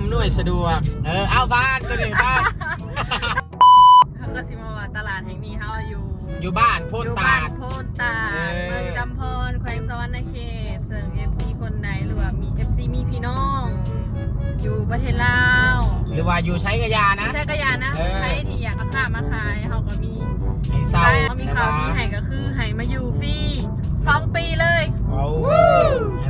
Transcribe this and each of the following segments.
อำนวยสะดวก เออเอาบ้านตัวนี้บ้านเขาก็สิมาว่าตลาดแห่งนี้เฮาอยู่อยู่บ้านโพนอยู่ตาบ้านด โพนตาดเออ เมืองจำพรแขวงสวรรณเขตซึ่ง FC คนไหนหรือว่ามี FC มีพี่น้อง อยู่ประเทศลาวหรือว่าอยู่ใช้กระยานะ ใช่ก็อยานะ เออ ใครที่อยากเอาข้ามมาขายเขาก็มีไอ้เศร้าใช่เขามีข่าวดีให้ก็คือให้มาอยู่ฟรีสองปีเลย เอาให้มาอยู่ฟรี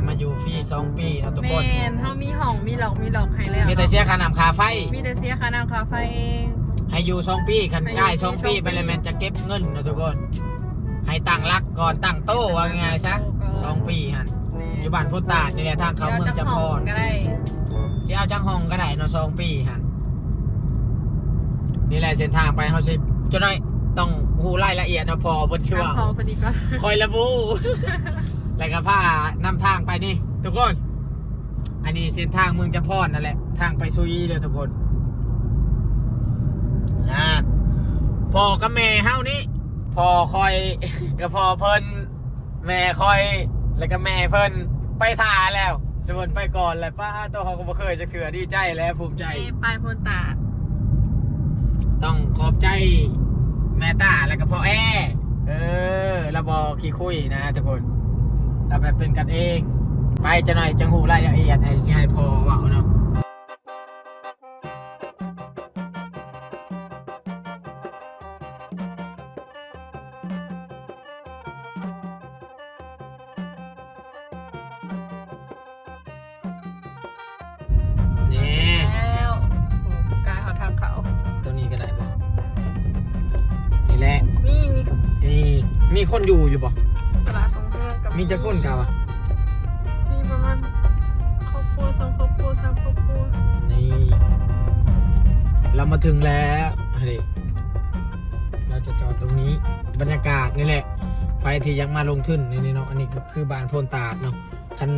สองปีเนาะทุกแมคนนเขามีห้องมีหลอกมีหลอกให้แล้วมีแต่เสียค่าน้ำค่าไฟ มีแต่เสียค่าน้ำค่าไฟเอง ให้อยู่สองปีคันให้อยู่ใกล้สองปีสองปี ไปเลยแมนจะเก็บเงินนะทุกคน ให้ตั้งรักก่อนตั้งโต้ว่าไงซะสองปีฮะอยู่บ้านโพนตาดนี่แหละทางเขาเมืองจำพรก็ได้เสียเอาจังห้องก็ได้เนาะสองปีฮะนี่แหละเส้นทางไปเขาสิจะน้อยต้องหูรายละเอียดนะพอเพิ่นชื่อว่าพอพอดีก็คอยระบุ แล้วก็ผ้านำทางไปนี่ ทุกคน อันนี้เส้นทางเมืองจำพรนั่นแหละ ทางไปซุยเลยทุกคนนะพ่อกับแม่เฮานี่พ่อคอยกับพ่อเพิ่นแม่คอย แล้วก็แม่เพิ่นไปถ่าแล้ว สมมติไปก่อนแหละป้าตัวเขาก็บ่เคยจะเถื่อดีใจแล้วภูมิใจ ไปโพนตาดต้องขอบใจแม่ตาแล้วก็พ่อแอเออเราบอกขี้คุยนะทุกคน เราแบบเป็นกันเอง ไปจะหน่อยจังหูรายละเอียดให้สิให้พอเว่าเนาะนี่แล้วโอ้กายเขาทางเขาตัวนี้ก็ได้ปะนี่แหละ นี่มีนี่ มีคนอยู่อยู่ปะ มีจะก้นเก่าอะมีประมาณครอบครัวสองครอบครัวสามครอบครัวนี่ เรามาถึงแล้วอะไรเราจะจอดตรงนี้บรรยากาศนี่แหละ ไปที่ยังมาลงทุนนี่เนาะอันนี้ก็คือบานโพนตาดเนาะท่าน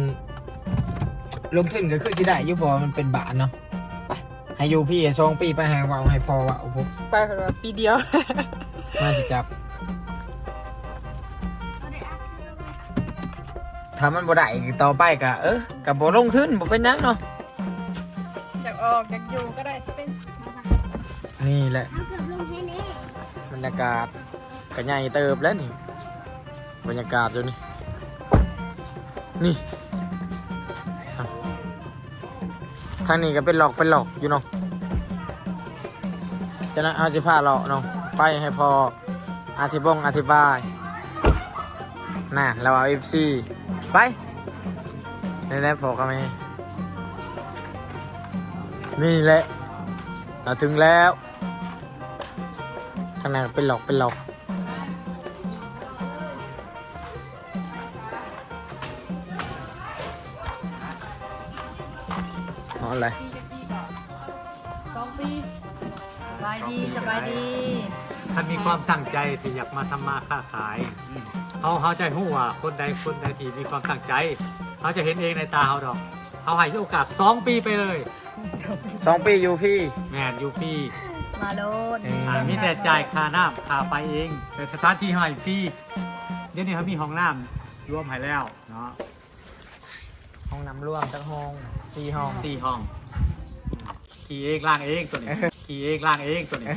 ลงทุนก็คือสิได้อยุบอมันเป็นบานเนาะไปให้อยู่พี่สองปีไปหาเวาให้พอเวาผมไปกันว่าปีเดียว มาสิจับ ถ้ามันบ่ได้อีกต่อไปก็เออกับบ่ลงทุนบ่เป็นหยังเนาะอยากออกอยากอยู่ก็ได้เป็นนี่แหละ เอาเกือบลงให้แน่บรรยากาศก็ใหญ่เติบแล้วนี่ บรรยากาศอยู่นี่ นี่ทางทางนี้ก็เป็นหลอกเป็นหลอกอยู่เนาะจะนะเอาจะพาเราเนาะไปให้พออธิบงอธิบายน่ะเราเอาเอฟซี ไปนี่แหละพอกันไหมนี่แหละเราถึงแล้วข้างในเป็นหลอกเป็นหลอกเอาอะไรสองปีสบายดีสบายดีท่านมีความตั้งใจที่อยากมาทำมาค้าขาย เขาเขาใจหู้ว่าคนใดคนใดที่มีความตั้งใจเขาจะเห็นเองในตาเขาดอกเขาให้โอกาสสองปีไปเลยสองปีอยู่พี่แมนยูพี่มาโลดเอออ่ามีแต่จ่ายค่าน้ำค่าไฟเองแต่สถานที่ให้ฟรีเดี๋ยวนี้เขามีห้องน้ำรวมให้แล้วเนาะห้องน้ำร่วมจักห้องสี่ห้องสี่ห้องขี่เองล่างเองตัวนี้ขี่เองล่างเองตัวนี้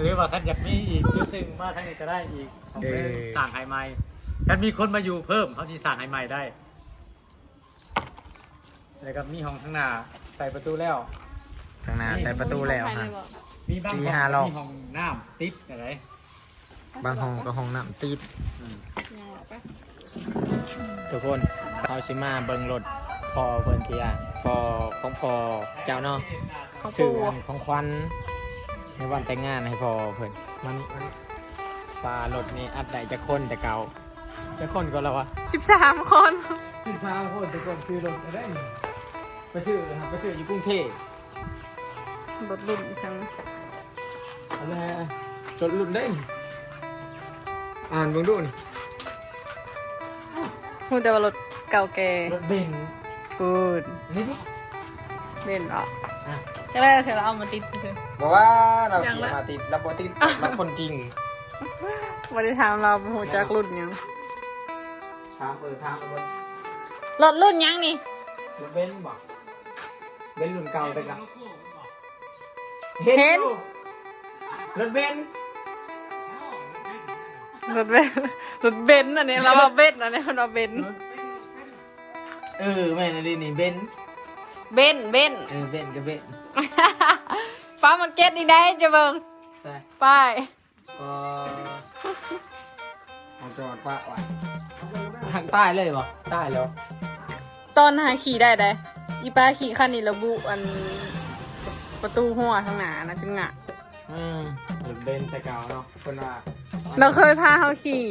หรือว่าคันอยากมีอีกยุซึ่งมาทางนี้ก็ได้อีกของเพิ่มเออ สั่งไฮใหม่คันมีคนมาอยู่เพิ่มเขาที่สั่งไฮใหม่ได้แล้วก็มีห้องข้างหน้าใส่ประตูแล้ว ทางหน้าใส่ประตูแล้วฮะ มีบางสี่ห้องห้ารอบ มีห้องน้ำติดอะไรบางห้องก็ห้องน้ำติด ทุกคนเขาสิมาเบิ่งรถพอเพิ่นเทียพอของพอเจ้าเนาะของสื่ปูออันของควัน ในวันแต่งงานให้พอเพิ่นมันมันปลารถนี่อัดได้จะคนแต่เก่าจะคนก็แล้ววะสิบสามคนสิบห้าคนแต่ก่อนซื้อรถได้นี่ไปซื้อครับไปซื้ออยู่กรุงเทพรถรุ่นอีสังอะไรจดรุ่นได้นี่อ่านเบิ่งดูนี่พูดแต่ว่ารถเก่าแก่รถเบนซ์พูดนี่ดิ เล่นเหรออะ จะได้เธอเอามาติดเฉยบอกว่าเรายังขี่ละมาติดเราบติดมันคนจริงวันได้ถามเราโหจากรุ่นยังถามเออถามเอาเบิ่งรถรุ่นยังนี่รถเบนซ์บอกเบนซ์รุ่นเก่าแต่กันเห็นอยู่รถเบนซ์รถเบนซ์รถเบนซ์อันนี้เราว่าเบนซ์อันนี้เราเบนซ์เออแม่นดินี่เบนซ์เบนซ์เบนซ์เออเบนซ์กับเบนซ์ ฟ้ามาเก็ตอีกได้จะเบิ่งใช่ไปก็เอาจอดปะไว้ทางใต้เลยบ่ใต้แล้วตอนหาขี่ได้ได้อีป้าขี่คันนี้ระบุอันประตูหัวทางหน้านะจึงอะอืมรถเบนซ์แต่เก่าเนาะคนว่าเราเคยพาเขาขี่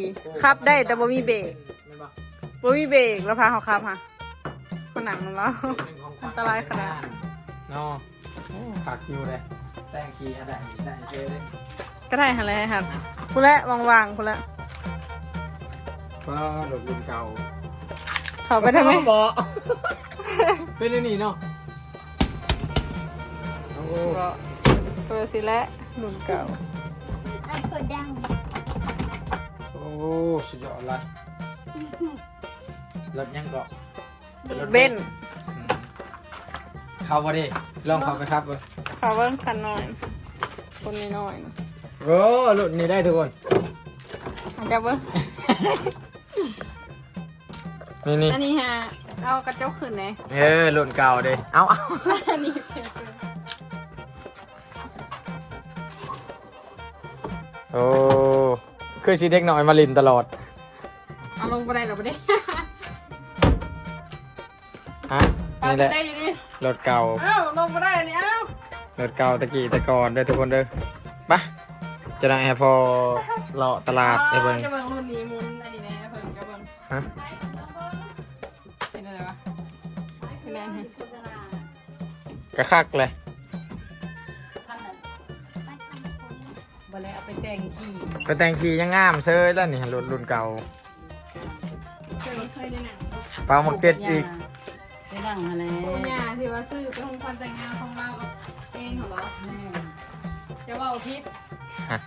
ขับได้แต่บ่มีเบรกแม่นบ่บ่มีเบรกแล้วพาเขาขับฮะคนหนังของเราเป็นของขวัญอันตรายขนาดเนาะโอ้ ผักอยู่เลยแต่งขี่อะไรได้เชื่อเลยก็ได้ฮะเลยครับกูและวางๆกูและก็รถรุ่นเก่าเขาไปทำไมบ่เป็นอันนี่เนาะโอ้ก็เปิดสิและหนุนเก่าอันเปิดดังโอ้สุดยอดเลยรถยังเกาะเบนซ์อืมเข้าบ่ดิ ลองเข้าไปครับเว้ยเขาเบิ้งคันหน่อย คนน้อยๆนะโอ้รถนี่ได้ทุกคนอาจจะเบิ้งนี่นี่อันนี้ฮะเอากระจกขึ้นเลยเออรุ่นเก่าเด้เอาเอาอันนี้เพียงโอ้คือชีเด็กหน่อยมาลินตลอด เอาลงไปได้หรอไปได้ฮะปลานี่แหละได้อยู่นี่ รถเก่าเอ้าลงไปได้อันนี้เอ้ารถเก่าตะกี้ตะกอนเด้อทุกคนเด้อไปะจะได้ให้พอเลาะตลาดไปเบิ่งจะเบิ้งรุ่นนี้หมุนอันนี้แน่เพิ่นจะเบิ้งฮะเป็นอะไรวะเป็นอะไรฮะกระคักเลยไปทำคนบ่เลยเอาไปแต่งขี่ไปแต่งขี่ยังงามเซยแล้วนี่รถรุ่นเก่าเคยเคยในหนังเปล่าหมกเจ็ดอีกไป นั่งอะไรคุณย่าที่ว่าซื้อเป็นของขวัญแต่งงานของเราเองเหรอจะว่าพิษฮะ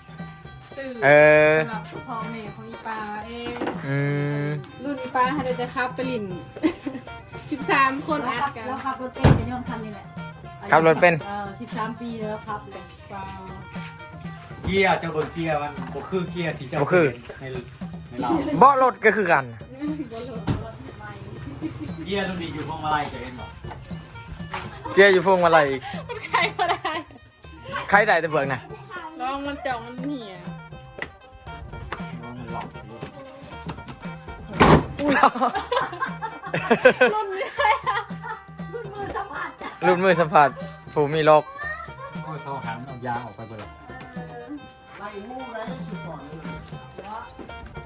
ซื้อเออสำหรับพ่อแม่ของอีปาเองอืมรุ่นอีปาให้ได้แต่ครับไปลินสิบสามคนแล้วอัขัดบกันแล้วขับรถเป็นจะย่อมทำนี่แหละขับรถเป็นเออสิบสามปีแล้วครับเลยเปล่าเกียร์เจ้าเบิ่งเกียร์มันบ่คือเกียร์ที่เจ้าบ่คือในในเราเบาะรถก็คือกัน เกียร์รุ่นนี้อยู่พวงมาลัยจะเห็นบ่เกียร์อยู่พวงมาลัยอีกมันใครก็ได้ใครได้แต่เบิกนะลองมันจ่องมันเหี่ยมันหลอกรุ่นมือสัมผัสจ้ะรุ่นมือสัมผัสผูมีล็อกโอ้ยเขาหันเอายางออกไปเบิดเ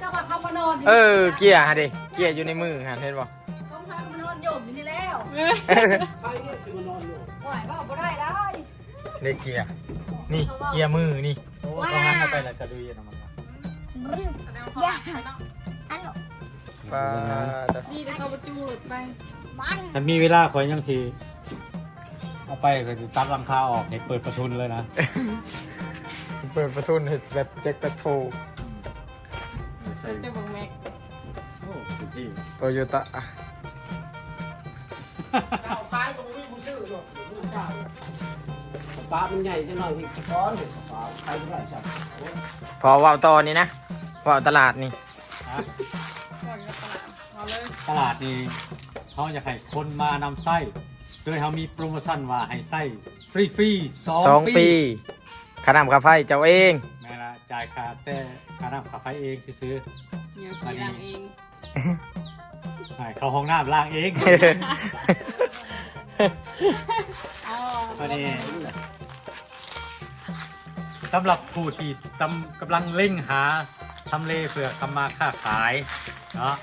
จ้าว่าเขามานอนอยู่เออ เกียร์ฮะดิเกียร์อยู่ในมือฮะเห็นป่ะต้องพาเขามานอนโยมอยู่นี่แล้วปล่อยว่าบ่ได้ได้เด็กเกียร์นี่เกียร์มือนี่โอ้ยเขาหันเอาไปแล้วจะดูยังไงมันวะแสดงว่าเขาอัดไปเนาะอันปลานี่เดี๋ยวเขาประจูหลุดไปมันมันมีเวลาคอยยังทีเอาไปก็จะตัดหลังคาออกให้เปิดประทุนเลยนะ เปิดประทุนเห็ดแบบแจ็คแบ็คโฟ ใส่จะบอกแม็กโอ้สุดที่โตโยต้าปลามันใหญ่จังหน่อยที่ก้อนปลาใครก็ได้ใช่พอว่าวตอนนี้นะว่าวตลาดนี่ก่อนกับตลาดเอาเลยตลาดนี้เขาจะให้คนมานำไส้โดยเขามีโปรโมชั่นว่าให้ไส้ฟรีๆสองสองปีปีค่าน้ำค่าไฟเจ้าเอง จ่ายค่าแต่ค่าน้ำค่าไฟเองซื้อเดี๋ยวขี่หลังเองๆให้เข้าห้องน้ำล้างเอง เอาพอดีสำหรับผู้ที่ตำกำลังเล่งหาทำเลเพื่อทำมาค้าขายเนาะ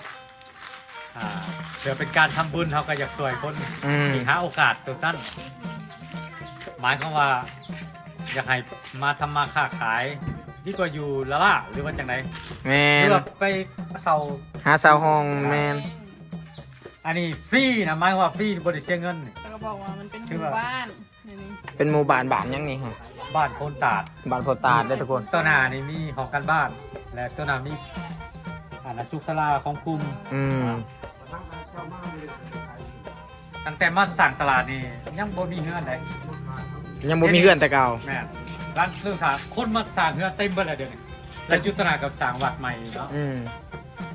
อ่าเพื่อเป็นการทำบุญเขาก็อยากช่วยคนอืม ที่หาโอกาสตรงนั้นหมายความว่า อยากให้มาทำมาค้าขาย ดีกว่าอยู่ละล่าหรือว่าจังไดแมหรืนอว่าไปเสาหาสาวห้องแมนอันนี้ฟรีนะหมายความว่าฟรีบริเสียเงิน แล้วก็บอกว่ามันเป็นหชื่อมู่ว่าบ้านนี่นี่เป็นหมู่บ้านบ้านยังนี่ฮะบ้านโพนตาดบ้านโพตาดได้อทุกคนตัวหนานี่มีของกันบ้าน และตัวหนามีอาณาสุขสลาของกลุ่มอืมตั้งแต่มาสั่งตลาดนี่ยังบ่มีเฮือนเลยยังบ่มีเงื่อนแต่เก่าแม่น ร้านซื้อสาคนมาสั่งเฮือนเต็มเบิดเลยเดี๋ยวนี้แล้วยุทธนากับสั่งวัดใหม่เนาะอืม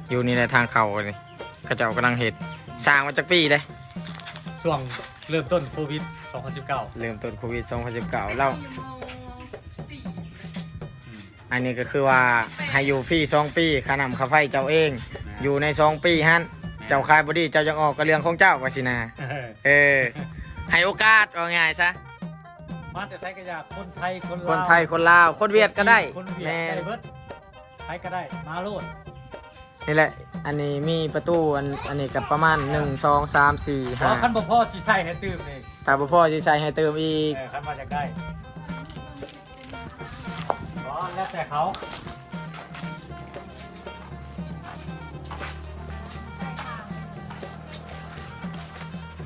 อยู่นี่ในทางเขาเลยเขาเจ้ากำลังเห็ดสร้างมาจากปีเลยช่วงเริ่มต้นโควิด 2019 เริ่มต้นโควิด 2019แล้วสี่อันนี้ก็คือว่าให้อยู่ฟรีสองปีค่าน้ำค่าไฟเจ้าเอง อยู่ในสองปีฮั่นเจ้าคายบดีเจ้ายังออกก็เรื่องของเจ้าว่าสินะเออเออให้โอกาสว่าง่ายซะ มาแต่ไทยก็อยากคนไทยคนลาวคนไทยคนลาว คนเวียดก็ได้คนเวียแม่ดนได้เบิดไทยก็ได้มาโลดนี่แหละ อันนี้มีประตูอันอันนี้กับประมาณ1 2 3 4เพราะคัน5บ่พ่อสิใช้ให้ตื่มนี่ถ้าบ่พ่อสิใช้ให้เติมอีก เออคันมาจากได้อ๋อแล้วแต่เขา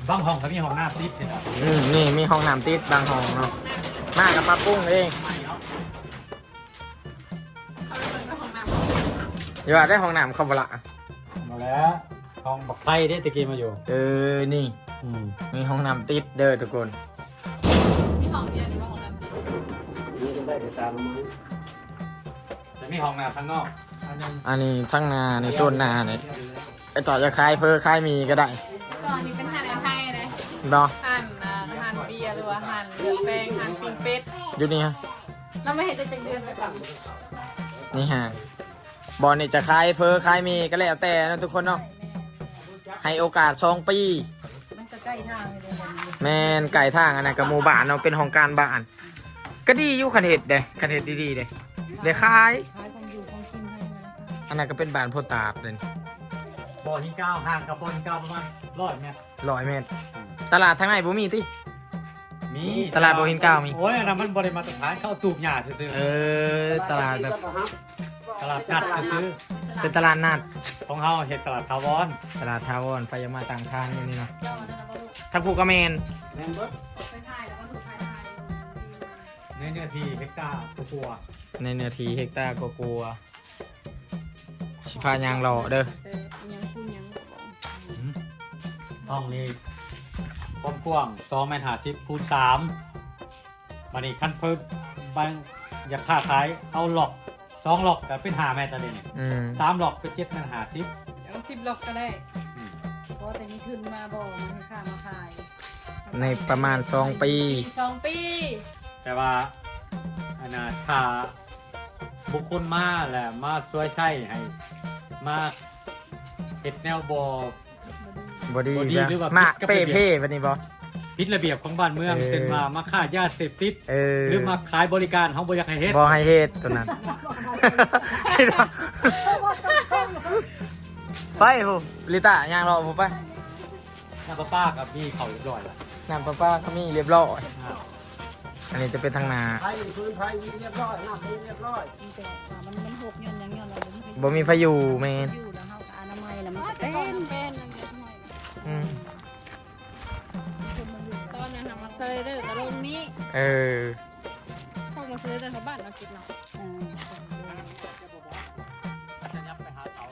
บางห้องเขามีห้องน้ำติดเนี่ยนะอืมนี่มีห้องน้ำติดบางห้องเนาะมากับปลาปุ้งเองเขาเป็นเจ้าของน้ำอย่าว่าได้ห้องน้ำเขาบ่ละมาแล้วห้องบักไทยได้ตะกี้มาอยู่ เออนี่อืมมีห้องน้ำติดเด้อทุกคนมีห้องเดียวหรือว่าห้องน้ำเดียวนี่ก็ได้แต่ตามมาจะมีห้องน้ำข้างนอกอันหนึงอันนี้ทั้งนาในโซนนาเนี่ยไอต่อจะคลายเพอคลายมีก็ได้ เนาะหั่นอ่าอาหารเบียร์หรือว่าอาหารเลือดแป้งอาหารปิ้งเป็ดอยู่นี่ฮะเราไม่เห็นจะจังเดือนไปก่อนนี่ฮะบอลนี่จะคลายเพอคลายมีก็แล้วแต่นะทุกคนเนาะให้โอกาสสองปีมันจะใกล้ทางเลยเดี๋ยวนี้แมนไก่ทางอันนั้นกับหมู่บ้านเนาะเป็นของการบ้าน ก็ดีอยู่คันเห็ดเด้คันเห็ดดีๆเด้เดี๋ยวคลาย ขายของอยู่ของกินให้เลยนะคะอันนั้นก็เป็นบ้านโพตาดเลย บ่อหินเก้าห่างกับบอลหินเก้าประมาณร้อยเมตรร้อยเมตร ตลาดทางไหนบ่มีติ มีตลาดบ่อหินเก้ามี โอ้ยอันนั้นมันบริมาตรฐานเข้าตูบหยาซื้อเออ ตลาดแบบๆตลาดนัดซื้อเป็นตลาดนัดๆของเฮาเห็ดตลาดทาวรตลาดทาวรไฟยามาต่างทางอยู่นี่เนาะทางภูกระเมนแม่นเบิดไปถ่ายแล้วก็ถูกถ่ายถ่ายในเนื้อที่เฮกตาร์ตัวในเนื้อที่เฮกตาร์ก็กลัวสิพายางรอเด้อ ห้องนี้ความกว้าง2เมตร50คูณ3บัดนี้คันเพิ่มบางอยากค้าขายเอาหลอกสองหลอกก็เป็น5เมตรแล้วเดยวนี่อืมสามหลอกเป็น7เมตร50ยังสิบล็อกก็ได้เพราะแต่มีทุนมาบอกมันให้ข้ามาขายในประมาณ2ปีปี สองปี แต่ว่าอันน่ะถ้าบุคคลมาแหละมาช่วยใช้ให้มาเห็ดแนวบอ บอดี้บอดี้หรือว่ามากับเป้ระเบียบเพ่วันนี้บอพิษระเบียบของบ้านเมืองเออเช่นว่ามาฆ่ายาเสพติดเออหรือมาขายบริการเขาบริการให้เฮ็ดบอให้เฮ็ดตัวนั้นใช่ไหมไปโหลิต้ายางรอผมไปน้าป้ากับพี่เขาเรียบร้อยแล้วน้ำป้าป้าเขามีเรียบร้อยอ้าวอันนี้จะเป็นทางนาไทยพื้นไทยเรียบร้อยน้ำพื้นเรียบร้อยมันแต่ว่ามันมันหกย้อนหยังย้อนเราบ่มีบ่มีพายุแมนอยู่แล้วเฮาก็อนามัยแล้วมันว่าก็แต่เต้ก่ เซยเดอร์กระลงนี้เออเข้ามาเซยเดอร์เขาบ้านเรากินเราเออจะยับไปหาเขา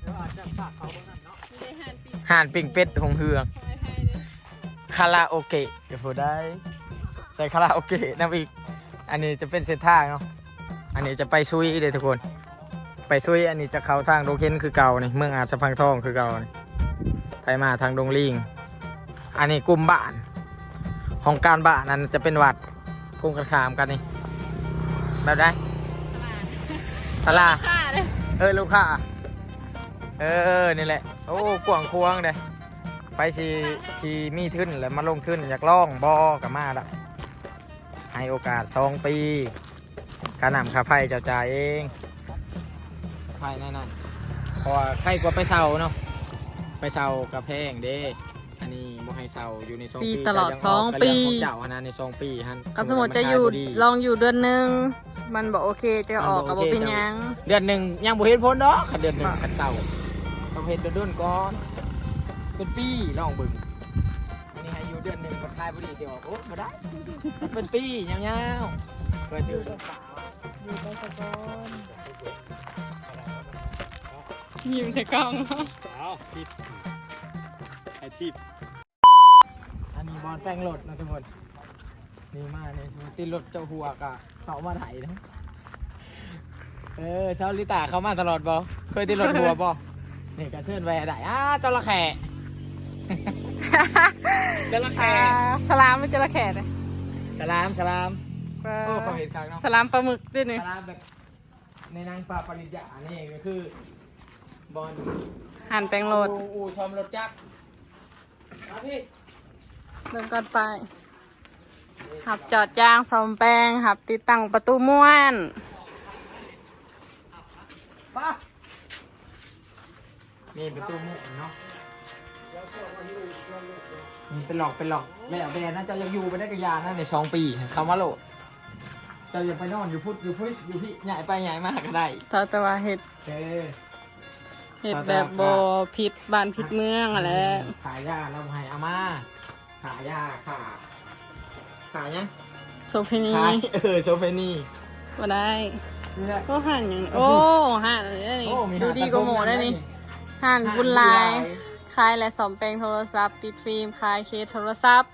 เดี๋ยวอาจจะฝากเขาบนนั้นเนาะไม่ได้หันปีห่านปิ้งเป็ดหงเฮืองคอยให้เลยคาราโอเกะเดี๋ยวพูดได้ ใส่คาราโอเกะนะอีก อันนี้จะเป็นเส้นทางเนาะอันนี้จะไปซุยเลยทุกคน ไปซุยอันนี้จะเข้าทางโดงเคนคือเก่านี่เมืองอาจสะพังทองคือเก่านี่ไปมาทางดงลิง อันนี้กลุ่มบ้านของการบ้านนั้นจะเป็นวัดกลุ่มกันขามกันนี่แบบได้ตลาดค่าเลยเออลูกค้าเออนี่แหละ โอ้กวางควงเลยไปสิที่มีทึนแล้วมาลงทึนอยากล่องบอกัมาละให้โอกาสสองปีค่าน้ำค่าไฟเจ้าจ่ายเองไฟนั่นน่ะเพราะว่าใครกว่าไปเช่าเนาะไปเช่ากับแพงเด้ อันนี้บ่ให้เช่าอยู่ในสองฟรีปีตลอดก็ยังสองกปีก็เรื่องของเจ้าอันนั้นในสองปีฮันก็สมมติจะอยู่นขบ่ดีลองอยู่เดือนหนึง มันบอกโอเคจะออกกับมันบ่บ่โอเคเป็นหยัง เดือนหนึ่งยังบ่เห็นผลเนาะคันเดือนหนึ่งคันเศร้าต้องเห็นเดือนๆก่อนเป็นปีลองเบิ่งอันนี้ให้อยู่เดือนหนึ่งคนทายบ่ดีสิออกโอ้บ่ได้ เป็นปียาวๆเคยซื้อยิ้มใส่กล้อง เอาทิปไอทิปอันนี้บอลแป้งรถนะทุกคนนี่มาเนี่ยติดรถเจ้าหัวกะเขามาไถนะเออเช้าลิตาเขามาตลอดบ่เคยติดรถหัวบ่นี่กระเชิญแวร์ได้อ้าจระแข่จระแข่สลามไม่จระแขเลยสลามสลามโอ้เขาเห็นครั้งเนาะสลามปลาหมึกด้วยนี่สลามแบบในนางปลาปริญญานี่ก็คือบอลหั่นแปลงโหลดอูอูชมรถจักรมาพี่ เริ่มก่อนไป หับจอดยางซ่อมแปลงหับติดตั้งประตูม้วนป้านี่ประตูมุกเนาะนี่เป็นหลอกเป็นหลอกแล้วแบรนด์น่าจะยังอยู่ไปได้กับยานั่นในสองปีคำว่าโหลดเจะยังไปนอนอยู่พุทธอยู่พุทธอยู่พี่ใหญ่ไปใหญ่มากก็ได้แต่แต่ว่าเห็ดเออ เห็ดแบบโบพิษบ้านพิษเมืองอะไรขายยาเราให้อาม่าขายยาขาขายยังโซเพนีขายเออโซเฟนีมาได้นี่แหละก็หั่นอย่างโอ้หั่นอะไรได้นี่โอ้มีดูดีกว่าหมูได้นี่หั่นบุญลายคลายและสอมแปลงโทรศัพท์ ติดฟิล์มคลายเคสโทรศัพท์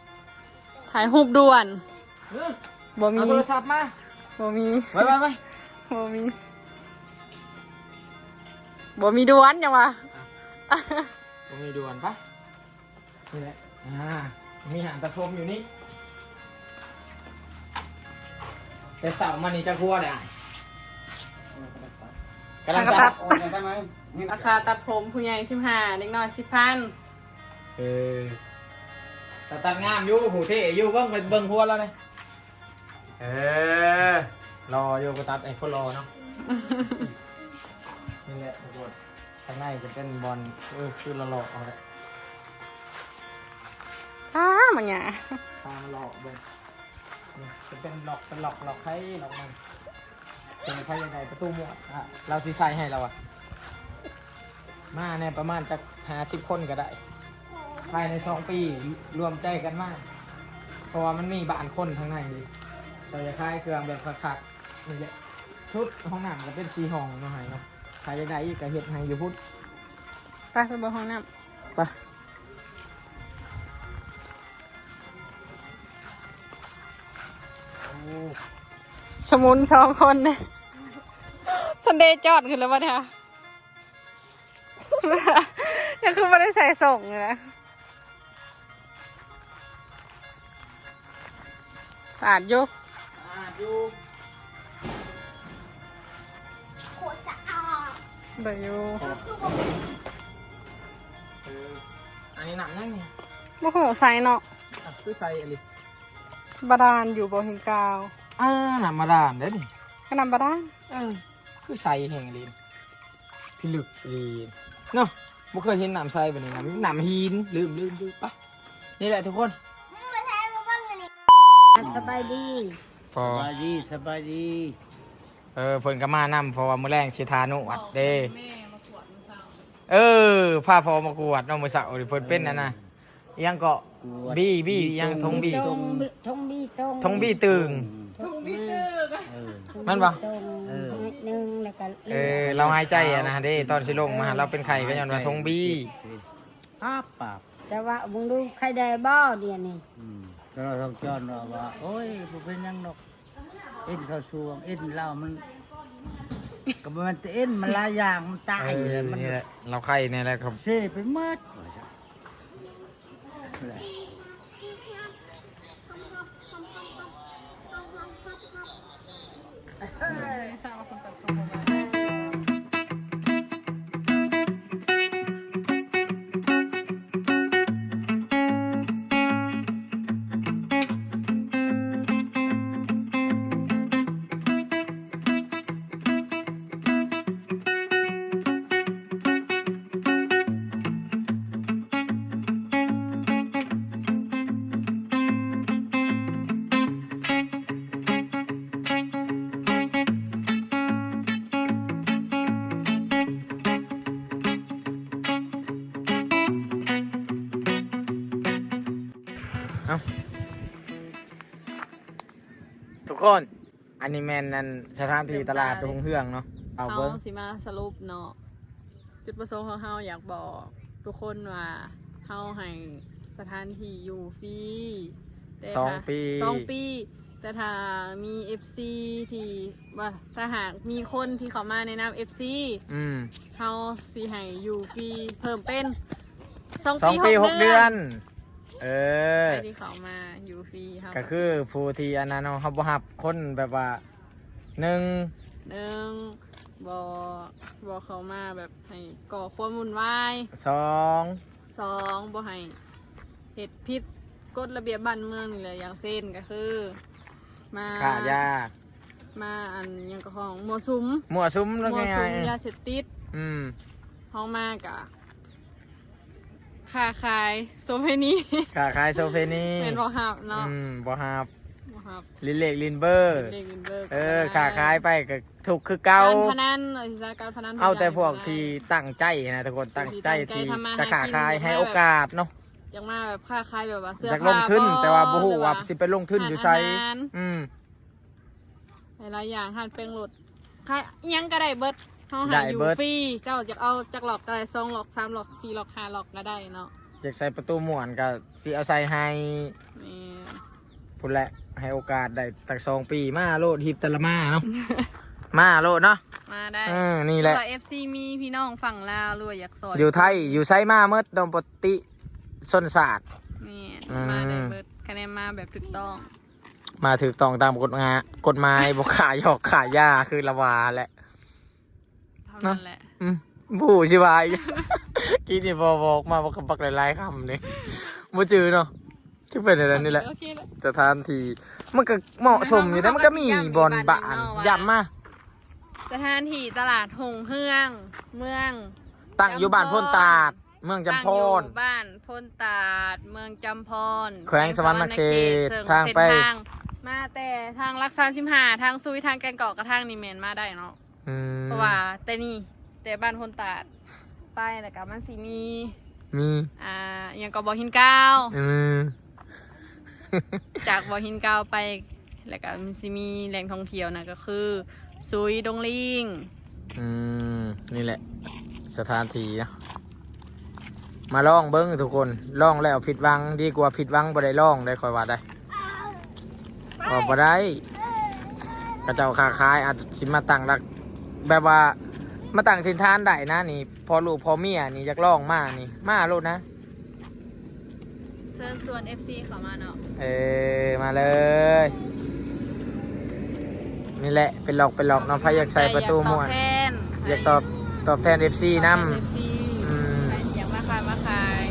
ถ่ายรูปด่วนเออบ่มีเอาโทรศัพท์มาบ่มีไปไปไปบ่มี บ่มีด่วนยังวะผมมีด่วนปะนี่แหละ อ่า มีหางตะพรมอยู่นี่แต่เสามันนี่จะครัวเลยอะกำลังกระตัตัดดโอ้ยได้ไหมนี่ราคาตัดผมผู้ใหญ่สิบห้าเด็กน้อยสิบพันเออแต่ตัดงามอยู่หูเท่อยู่เบิ้งไปเบิ้งครัวแล้วเนี่ยเออรออยู่ก็ตัดไอ้คนรอเนาะ นี่แหละทุกคนข้างในจะเป็นบอลเออคือเราหลอกเอาละอ้ามันหยาตามหลอกเบิ้งนี่จะเป็นหลอกเป็นหลอกหลอกใครหลอกมันเป็นใครยังไงประตูหมวดอะเราซีใส่ให้เราอะมาเนี่ยประมาณจะหาสิบคนก็ได้ ภายในสองปีรวมใจกันมาก เพราะว่ามันมีบ้านคนข้างในดิเราจะคล้ายเครื่องแบบคักๆนี่แหละชุดห้องน้ำก็เป็นสีห้องเนาะไห้เนาะ ใครจะได้อีกก็เห็ดให้อยู่พุทธไปไปเบนห้องน้ไปำสมุนสองคนเนี่ยซันเดย์จอดขึ้นแล้ววะเนี่ยยังคือไม่ได้ใส่ส่งเลยนะสะอาดอยุก อ่าอ เดี๋ยวอยู่เอออันนี้หนักยังนี่โอ้โหใส่เนาะอะคือใส่อะไรบาดาลอยู่บ่หินกาวอ่าหนักมาดานเด้อนี่ก็นำบาดาลเออคือใส่แห่งลีนพิลึกลีนเนาะบ่เคยเห็นหนามใส่แบบนี้นะหนามหินลืมลืมลืมปะนี่แหละทุกคนมาแทนมาบ้างเลยนี่สบายดีพอสบายดี สบายดี เออเพิ่นก็มานำเพราะว่ามื้อแรงสิทานุวัดเด้เออพาพอมากวดเน้องมื้อเสาร์นี่เพิ่นเป็นนั่นน่ะอิหยังก็บี้บี้อิหยังทงบี้ ทงทงบีตรงทงบี้ตึงเออมันบ่ตรงเออนิดนึงแล้วก็เออเราหายใจอะนะเด้ตอนสิลงมาเราเป็นไข้ก็ย้อนว่าทงบี้อ้าปากแต่ว่ามึงดูใครได้บ่เดี๋ยวนี้ อืมแล้วเราต้องจอนว่าว่าโอ้ยบ่เป็นหยังดอก เอ็นเข้าช่วง เอ็นเรามันก็บ่แมันเอ็นมันหลายอย่างมันตาเอยอแล้วมันนี่แหละเราไข้นี่แหละครับ เซ่ไปหมด เอาทุกคน อันนี้แมนนั่นสถานที่ตลาดตรงเฮืองเนาะเอาเฮาเบิ้งสิมาสรุปเนาะจุดประสงค์ของเฮาอยากบอก ทุกคนว่าเฮาให้สถานที่อยู่ฟรีแต่สองถ้าปีสองปี แต่ถ้ามี FC ที่ว่าถ้าหากมีคนที่เขามาในนาม FC อืมเฮาสิให้อยู่ฟรีเพิ่มเป็นสองสองปีหกเดือน เออ ใครที่เขามาอยู่ฟรีเฮาก็คือผู้ที่อันนั้นเนาะเขาบ่ฮับคนแบบว่าหนึ่งหนึ่งบ่บ่เขามาแบบให้ก่อความวุ่นวายสองสองบ่ให้เหตุพิษกฎระเบียบบ้านเมืองนี่แหละอย่างเช่นก็คือ มาขายามาอันหยังก็ของมัวสุมมั่วซุ้มแล้วมัวไงสุมยาเสพติดอืมเฮามากะ ค้าขายโซเฟนีขาขายโซเฟนีเป็นบ่ฮับเนาะอืมบ่ฮับบ่ฮับลินเล็กลินเบอร์ เด็กวินเบิร์กเออขาขายไปก็ถูกคือเก่าการพนันเออสิซะการพนันเอาแต่ทุพวกย่างที่ตั้งใจนะทุกคนตั้งใจที่ที่ตั้งใจทำมาจะขาหากินขายให้โอกาสเนาะอยากมาแบบค้าขายแบบว่าเสื้ออยากผ้าลงทุนบ่แต่ว่าบ่ฮู้หรือว่าสิไปลงทุนอยู่ไสอาหารอืมหลายๆอย่างหันเป็นรถขายอิหยังก็ได้เบิด เฮาได้หาอยู่เบิด ฟรีเจ้าจะเอาจักหลอกก็ได้สองหลอกสามหลอกสี่หลอกห้าหลอกก็ได้เนาะอยากใส่ประตูม่วนก็สิเอาใส่ให้นี่พุ่นแหละให้โอกาสได้ตักสองปีมาโลดฮิปแตละมาเนาะ มาโลดเนาะมาได้อืมนี่แหละตัว FC มีพี่น้องฝั่งลาวหรือว่าอยากสอนอยู่ไทยอยู่ไซมาเมื่อดมปติสนศาสตร์ นี่อืม มาได้เบิดคะแนนมาแบบถูกต้องมาถือต้องตามกฎงากฎหมายบอกขายหยอกขายยาคือละวาแหละเท่า นั้นแหละอืมผู้ชิวายกินนี่พอบอกมาบอกคำปักหลายๆคำนี่บ่จือเนาะชื่อเป็นอะไรนี่แหละ โอเคแล้ว แต่ทานทีมันก็เหมาะสมอยู่นะมันก็มีบอลบานย้ำมาสถานที่ตลาดหงเฮือง เมืองตั้งอยู่บ้านโพ้นตาด เมืองจำพตั้งอยู่รบ้านพ้นตาด เมืองจำพรแขวงสวรรณเขตเส้นทางไป เส้นทางมาแต่ทางรักษาชิมหาทางซุยทางแกงเกาะกระทางนิเมนมาได้เนาะอืม เพราะว่าแต่นี่แต่บ้านพ้นตาดไปแล้วก็มันสิมี มีอ่าอหย่างก็บ่อหินก้าวอืมจากบ่อหินก้าวไปแล้วก็มันสิมีแหล่งท่องเที่ยวนะก็คือซุยดงลิงอืมนี่แหละ สถานที่นะมาลองเบิ้งทุกคนลองแล้วผิดหวังดีกว่าผิดหวังบ่ได้ลองได้คอยว่าได้ว่าบ่ได้กระเจ้าค้าขายอาจสิมาตั้งรัก แบบว่ามาตั้งทินทานได้นะนี่ พอลูกพอเมียนี่อยากลองมานี่ มาโลดนะเชิญชวน FC เข้ามาเนาะเออมาเลย นี่แหละเป็นหลอกเป็นหลอกเน้องพายอยากใส่ประตูม่วนอยากตอบแทนอยากตอบตอบแทน FC ตอบแทนำ FC อืมใครอยากมาขายมาขาย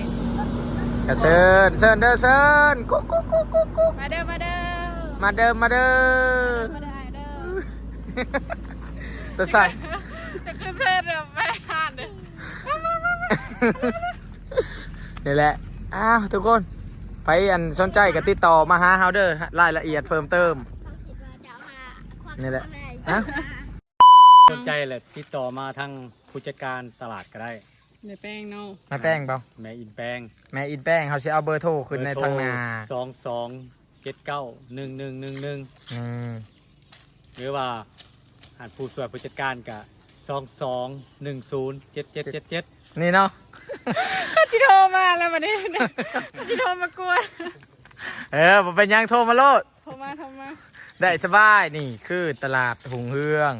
กระเซินเซินเด้อเซินกุ๊กกุ๊กกุ๊กกุ๊กกุ๊กมาเด้อมาเด้อมาเดิมมาเด้อมาเด้อไอเด้อ ตัวใส่จะขึ้นเชิญเดี๋ยวไม่ได้อ่านเด้อนี่แหละ อ้าวทุกคน ไปอันสนใจก็ติดต่อมาหาเฮาเด้อรายละเอียดเพิ่มเติม เขาคิดว่าจะเอามาควักนี่แหละอะไรฮะ สนใจแหละติดต่อมาทางผู้จัดการตลาดก็ได้ในแป้งเนาะมาแป้งเปล่าแม่อินแปงแม่อินแป้งเขาสิเอาเบอร์โทรขึ้นในทางหนาสองสองเจ็ดเก้าหนึ่งหนึ่งหนึ่งหนึ่งอืมหรือว่า หากผู้ช่วยผู้จัดการกับสองสองหนึ่งศูนย์เจ็ดเจ็ดเจ็ดเจ็ดนี่เนาะก็ชิโทรมาแล้ววันนี้ก็ชิโทรมากวนเออผมเป็นหยังโทรมาโลดโทรมาโทรมาได้สบายนี่คือตลาดหุงเฮือง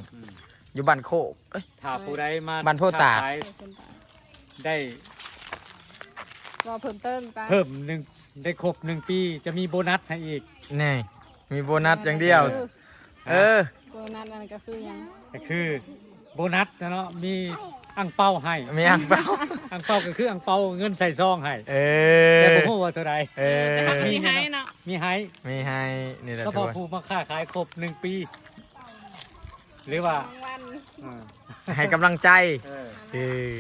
อยู่บ้านโคกเอ้ยถ้าผู้ใดมาบ้านโพตากค้ขยได้รอเพิ่มเติมไปเพิ่มหนึ่งได้ครบหนึ่งปีจะมีโบนัสให้อีกนี่มีโบนัสอย่างเดียว เออ โบนัสนั่นก็คือหยังก็คือโบนัสนะเนาะมีอังเปาให้มีอ่างเปล่าอังเปาก็คืออังเปาเงินใส่ซองให้เอแต่อผมพูดว่าเท่าไรเออแต่เขามีให้เนาะมีให้มีให้นี่แหละก็ทุพกอคนผู้มาค้าขายครบหนึ่งปี หรือว่าบางวันอ่าให้กำลังใจเออเออ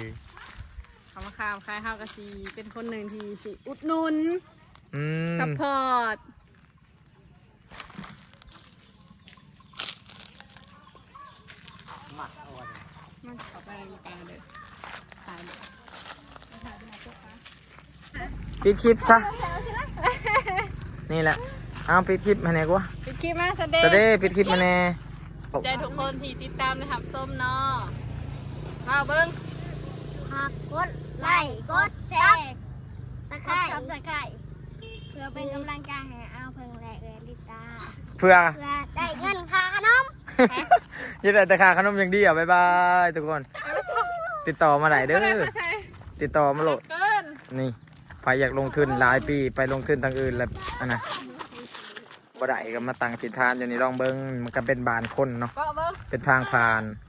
เขามาขามขายข้าวกะซีเป็นคนหนึ่งที่สิอุดหนุนอืมซัพพอร์ตมัน เอาไปมีปลาเด้อขายเด้อปิดคลิปซะนี่แหละ เอาปิดคลิปมาแน่กูวะปิดคลิปมาสเดสวัสดีปิดคลิปมาแน่ใจทุกคนที่ติดตามนะครับส้มเนาะมาเบิ้งฝากกดไลค์กดแชร์สกายซับสกายเพื่อเป็นกำลังใจให้เอาเพิ่งแรกเลยลิตาเพื่อเพื่อได้เงินค่าขนม ยินดีแต่ค่าขนมอย่างเดียวบ๊ายบายทุกคน ติดต่อมาไหนเด้ก็ได้อมาใช้ติดต่อมาโหลดเกินนี่ใครอยากลงทุนหลายปีไปลงทุนทางอื่นแล้วอันนะบ่ได้ก็มาตั้งจิตทานอยู่นี่ลองเบิ้งมันก็เป็นบานคนเนาะก็เบิ้งเป็นทางผ่านเ